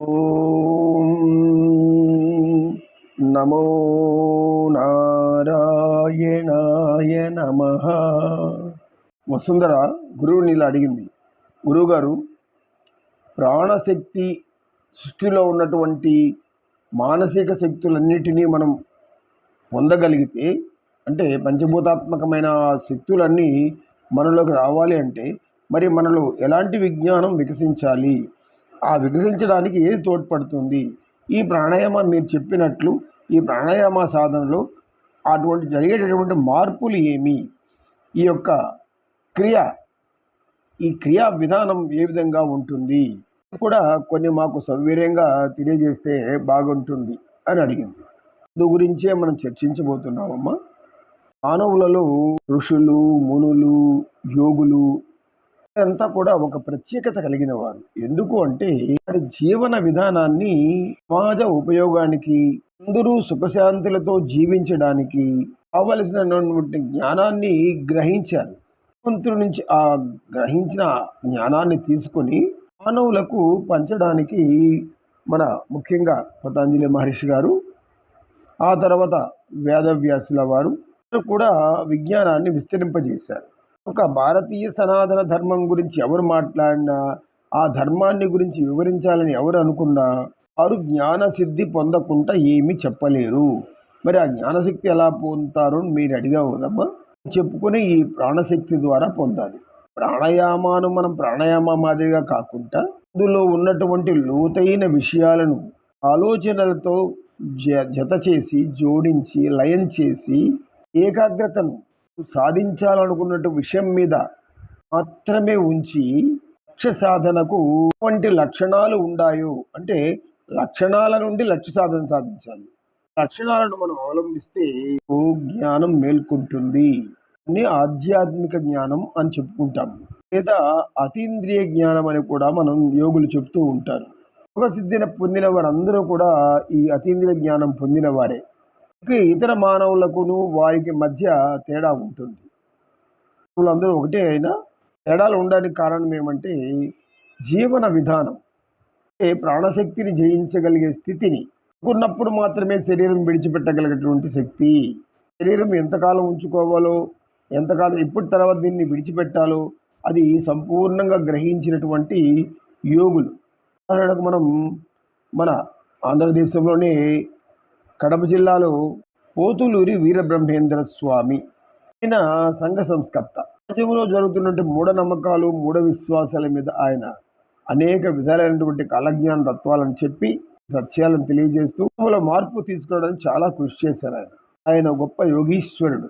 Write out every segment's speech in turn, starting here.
ఓం నమో నారాయణాయ నమ. వసుంధర గురువు నీళ్ళు అడిగింది. గురువుగారు ప్రాణశక్తి సృష్టిలో ఉన్నటువంటి మానసిక శక్తులన్నిటినీ మనం పొందగలిగితే అంటే పంచభూతాత్మకమైన శక్తులన్నీ మనలోకి రావాలి అంటే మరి మనలో ఎలాంటి విజ్ఞానం వికసించాలి? ఆ వికసించడానికి ఏది తోడ్పడుతుంది? ఈ ప్రాణాయామ మీరు చెప్పినట్లు ఈ ప్రాణాయామ సాధనలో అటువంటి జరిగేటటువంటి మార్పులు ఏమి? ఈ యొక్క క్రియ ఈ క్రియా విధానం ఏ విధంగా ఉంటుంది? కూడా కొన్ని మాకు సౌకర్యంగా తెలియజేస్తే బాగుంటుంది అని అడిగింది. అందు గురించే మనం చర్చించబోతున్నామమ్మా. మానవులలో ఋషులు మునులు యోగులు అంతా కూడా ఒక ప్రత్యేకత కలిగిన వారు. ఎందుకు అంటే వారి జీవన విధానాన్ని సమాజ ఉపయోగానికి అందరూ సుఖశాంతులతో జీవించడానికి కావలసినటువంటి జ్ఞానాన్ని గ్రహించారు. భగవంతుడి నుంచి ఆ గ్రహించిన జ్ఞానాన్ని తీసుకొని మానవులకు పంచడానికి మన ముఖ్యంగా పతాంజలి మహర్షి గారు ఆ తర్వాత వేదవ్యాసుల వారు కూడా విజ్ఞానాన్ని విస్తరింపజేశారు. ఒక భారతీయ సనాతన ధర్మం గురించి ఎవరు మాట్లాడినా ఆ ధర్మాన్ని గురించి వివరించాలని ఎవరు అనుకున్నా వారు జ్ఞానసిద్ధి పొందకుండా ఏమీ చెప్పలేరు. మరి ఆ జ్ఞానశక్తి ఎలా పొందుతారు అని మీరు అడిగా కదమ్మా? చెప్పుకుని ఈ ప్రాణశక్తి ద్వారా పొందాలి. ప్రాణాయామాను మనం ప్రాణాయామ మాదిరిగా కాకుండా అందులో ఉన్నటువంటి లోతైన విషయాలను ఆలోచనలతో జ జత చేసి జోడించి లయం చేసి ఏకాగ్రతను సాధించాలనుకున్నట్టు విషయం మీద మాత్రమే ఉంచి లక్ష్య సాధనకు ఎటువంటి లక్షణాలు ఉండాయో అంటే లక్షణాల నుండి లక్ష్య సాధన సాధించాలి. లక్షణాలను మనం అవలంబిస్తే జ్ఞానం మేల్కొంటుంది అని ఆధ్యాత్మిక జ్ఞానం అని చెప్పుకుంటాం. లేదా అతీంద్రియ జ్ఞానం అని కూడా మనం యోగులు చెప్తూ ఉంటారు. యోగ సిద్ధిని పొందిన వారందరూ కూడా ఈ అతీంద్రియ జ్ఞానం పొందిన వారే. ఇతర మానవులకును వారికి మధ్య తేడా ఉంటుంది. వాళ్ళందరూ ఒకటే అయినా తేడాలు ఉండడానికి కారణం ఏమంటే జీవన విధానం. అంటే ప్రాణశక్తిని జయించగలిగే స్థితిని ఉన్నప్పుడు మాత్రమే శరీరం విడిచిపెట్టగలిగేటువంటి శక్తి. శరీరం ఎంతకాలం ఉంచుకోవాలో ఎంతకాలం ఇప్పటి తర్వాత దీన్ని విడిచిపెట్టాలో అది సంపూర్ణంగా గ్రహించినటువంటి యోగులు. ఉదాహరణకు మనం మన ఆంధ్రదేశంలోనే కడప జిల్లాలో పోతులూరి వీరబ్రహ్మేంద్ర స్వామి ఆయన సంఘ సంస్కర్త. సమాజంలో జరుగుతున్నటువంటి మూఢనమ్మకాలు మూఢ విశ్వాసాల మీద ఆయన అనేక విధాలైనటువంటి కాలజ్ఞాన తత్వాలను చెప్పి సత్యాలను తెలియజేస్తూ మూల మార్పు తీసుకోవడానికి చాలా కృషి చేశారు ఆయన. ఆయన గొప్ప యోగీశ్వరుడు.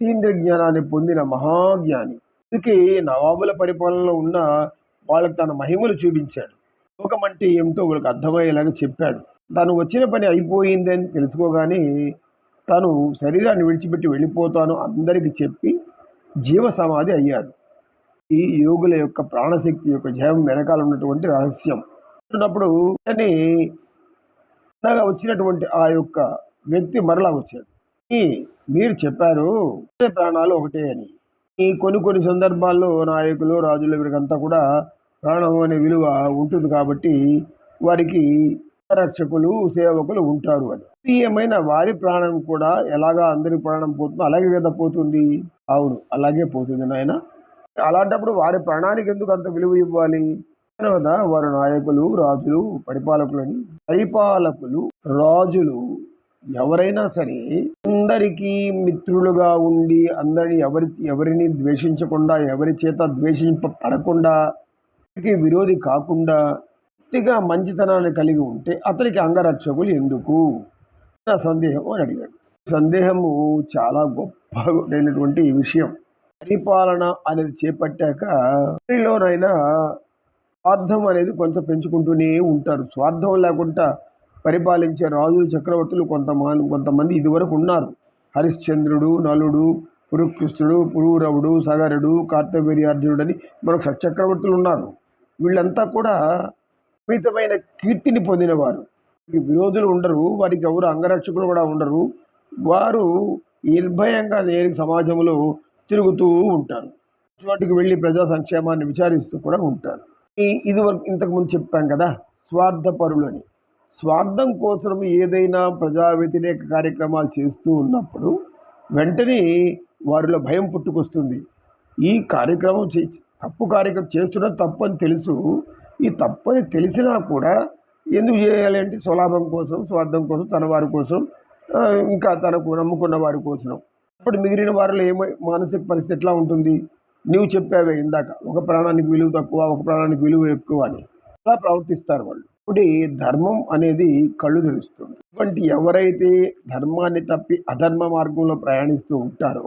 తీంద్ర జ్ఞానాన్ని పొందిన మహాజ్ఞాని. అందుకే నవాబుల పరిపాలనలో ఉన్న వాళ్ళకి తన మహిమలు చూపించాడు. లోకం అంటే ఏమిటో వాళ్ళకి అర్థమయ్యేలాగా చెప్పాడు. తను వచ్చిన పని అయిపోయిందని తెలుసుకోగానే తను శరీరాన్ని విడిచిపెట్టి వెళ్ళిపోతాను అందరికీ చెప్పి జీవ సమాధి అయ్యాడు. ఈ యోగుల యొక్క ప్రాణశక్తి యొక్క జయం వెనకాల ఉన్నటువంటి రహస్యం. ఉన్నప్పుడు అని వచ్చినటువంటి ఆ యొక్క వ్యక్తి మరలా వచ్చాడు. ఈ మీరు చెప్పారు ప్రాణాలు ఒకటే అని. ఈ కొన్ని కొన్ని సందర్భాల్లో నాయకులు రాజులు వీరికంతా కూడా ప్రాణం అనే విలువ ఉంటుంది కాబట్టి వారికి రక్షకులు సేవకులు ఉంటారు అని. ఏమైనా వారి ప్రాణం కూడా ఎలాగా అందరి ప్రాణం పోతుందో అలాగే కదా పోతుంది. అవును అలాగే పోతుంది నాయన. అలాంటప్పుడు వారి ప్రాణానికి ఎందుకు అంత విలువ ఇవ్వాలి? తర్వాత వారు నాయకులు రాజులు పరిపాలకులని పరిపాలకులు రాజులు ఎవరైనా సరే అందరికీ మిత్రులుగా ఉండి అందరిని ఎవరి ఎవరిని ద్వేషించకుండా ఎవరి చేత ద్వేషింపబడకుండా విరోధి కాకుండా పూర్తిగా మంచితనాన్ని కలిగి ఉంటే అతనికి అంగరక్షకులు ఎందుకు? నా సందేహం అని అడిగాడు. సందేహము చాలా గొప్పైనటువంటి విషయం. పరిపాలన అనేది చేపట్టాక స్త్రీలోనైనా స్వార్థం అనేది కొంచెం పెంచుకుంటూనే ఉంటారు. స్వార్థం లేకుండా పరిపాలించే రాజులు చక్రవర్తులు కొంతమంది కొంతమంది ఇదివరకు ఉన్నారు. హరిశ్చంద్రుడు నలుడు పురుకృష్ణుడు పురూరవుడు సగరుడు కార్తవీర్యార్జునుడు అని మనకు చక్రవర్తులు ఉన్నారు. వీళ్ళంతా కూడా విపరీతమైన కీర్తిని పొందినవారు. విరోధులు ఉండరు వారికి ఎవరు అంగరక్షకులు కూడా ఉండరు. వారు నిర్భయంగా నేరు సమాజంలో తిరుగుతూ ఉంటారు. వాటికి వెళ్ళి ప్రజా సంక్షేమాన్ని విచారిస్తూ కూడా ఉంటారు. ఇది వరకు ఇంతకుముందు చెప్పాం కదా స్వార్థపరులని స్వార్థం కోసం ఏదైనా ప్రజా వ్యతిరేక కార్యక్రమాలు చేస్తూ ఉన్నప్పుడు వెంటనే వారిలో భయం పుట్టుకొస్తుంది. ఈ కార్యక్రమం చే తప్పు కార్యక్రమం చేస్తున్న తప్పు అని తెలుసు. ఈ తప్పు అని తెలిసినా కూడా ఎందుకు చేయాలి అంటే స్వలాభం కోసం స్వార్థం కోసం తన వారి కోసం ఇంకా తనకు నమ్ముకున్న వారి కోసం. అప్పుడు మిగిలిన వారిలో ఏమో మానసిక పరిస్థితి ఎట్లా ఉంటుంది? నువ్వు చెప్పావే ఇందాక ఒక ప్రాణానికి విలువ తక్కువ ఒక ప్రాణానికి విలువ ఎక్కువ అని. అలా ప్రవర్తిస్తారు వాళ్ళు. ఇప్పుడు ధర్మం అనేది కళ్ళు తెరుస్తుంది. ఇటువంటి ఎవరైతే ధర్మాన్ని తప్పి అధర్మ మార్గంలో ప్రయాణిస్తూ ఉంటారో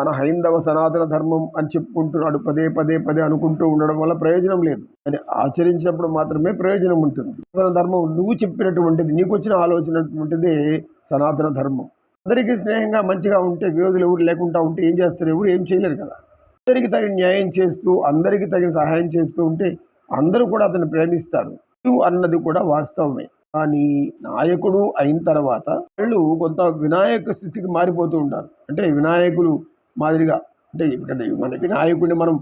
మన హైందవ సనాతన ధర్మం అని చెప్పుకుంటున్నాడు. పదే పదే పదే అనుకుంటూ ఉండడం వల్ల ప్రయోజనం లేదు. అని ఆచరించినప్పుడు మాత్రమే ప్రయోజనం ఉంటుంది. సనాతన ధర్మం నువ్వు చెప్పినటువంటిది నీకు వచ్చిన ఆలోచనటువంటిదే సనాతన ధర్మం. అందరికీ స్నేహంగా మంచిగా ఉంటే విరోధులు ఎవరు లేకుండా ఉంటే ఏం చేస్తారు? ఎవరు ఏం చేయలేరు కదా. అందరికీ తగిన న్యాయం చేస్తూ అందరికీ తగిన సహాయం చేస్తూ ఉంటే అందరూ కూడా అతను ప్రేమిస్తారు. అన్నది కూడా వాస్తవమే. కానీ నాయకుడు అయిన తర్వాత వాళ్ళు కొంత వినాయక స్థితికి మారిపోతూ ఉంటారు. అంటే వినాయకులు మాదిరిగా. అంటే ఇక్కడ మనకి నాయకుడిని మనం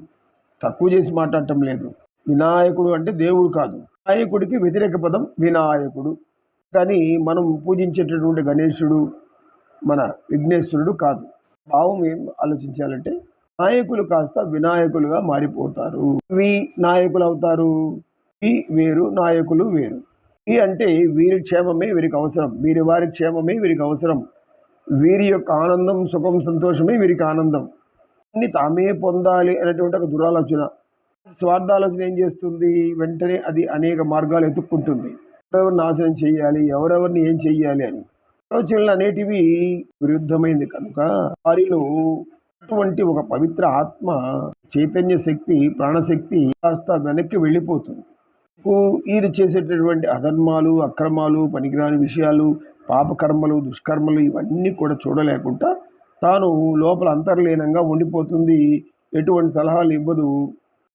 తక్కువ చేసి మాట్లాడటం లేదు. వినాయకుడు అంటే దేవుడు కాదు. వినాయకుడికి వ్యతిరేక పదం వినాయకుడు. కానీ మనం పూజించేటటువంటి గణేశుడు మన విఘ్నేశ్వరుడు కాదు. భావం ఏం ఆలోచించాలంటే నాయకులు కాస్త వినాయకులుగా మారిపోతారు. వి నాయకులు అవుతారు. ఈ వేరు నాయకులు వేరు. ఈ అంటే వీరి క్షేమమే వీరికి అవసరం. వీరి వారి క్షేమమే వీరికి అవసరం. వీరి యొక్క ఆనందం సుఖం సంతోషమే వీరికి ఆనందం. అన్ని తామే పొందాలి అనేటువంటి ఒక దురాలోచన. స్వార్థాలోచన ఏం చేస్తుంది? వెంటనే అది అనేక మార్గాలు ఎత్తుక్కుంటుంది. ఎవరెవరు నాశనం చేయాలి? ఎవరెవరిని ఏం చెయ్యాలి అని. ఆలోచనలు అనేటివి విరుద్ధమైంది కనుక వారిలో అటువంటి ఒక పవిత్ర ఆత్మ చైతన్య శక్తి ప్రాణశక్తి కాస్త వెనక్కి వెళ్ళిపోతుంది. వీరు చేసేటటువంటి అధర్మాలు అక్రమాలు పనికిరాని విషయాలు పాపకర్మలు దుష్కర్మలు ఇవన్నీ కూడా చూడలేకుండా తాను లోపల అంతర్లీనంగా ఉండిపోతుంది. ఎటువంటి సలహాలు ఇవ్వదు.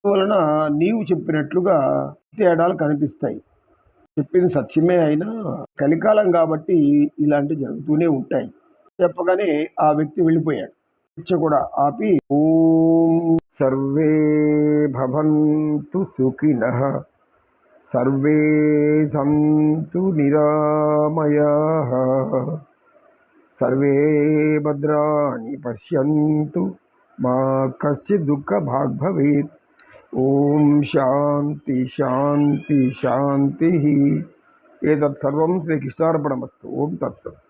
వలన నీవు చెప్పినట్లుగా తేడాలు కనిపిస్తాయి. చెప్పింది సత్యమే అయినా కలికాలం కాబట్టి ఇలాంటివి జరుగుతూనే ఉంటాయి. చెప్పగానే ఆ వ్యక్తి వెళ్ళిపోయాడు. ఇచ్చ కూడా ఆపి ఓం సర్వే భవంతు సుఖినః. सर्वे सन्तु निरामयाः। सर्वे भद्राणि पश्यन्तु, मा कश्चित् दुःखभाग् भवेत्। ॐ शान्ति शान्ति, शान्तिः। एतत् सर्वं श्रीकृष्णार्पणमस्तु। ॐ तत्सत्।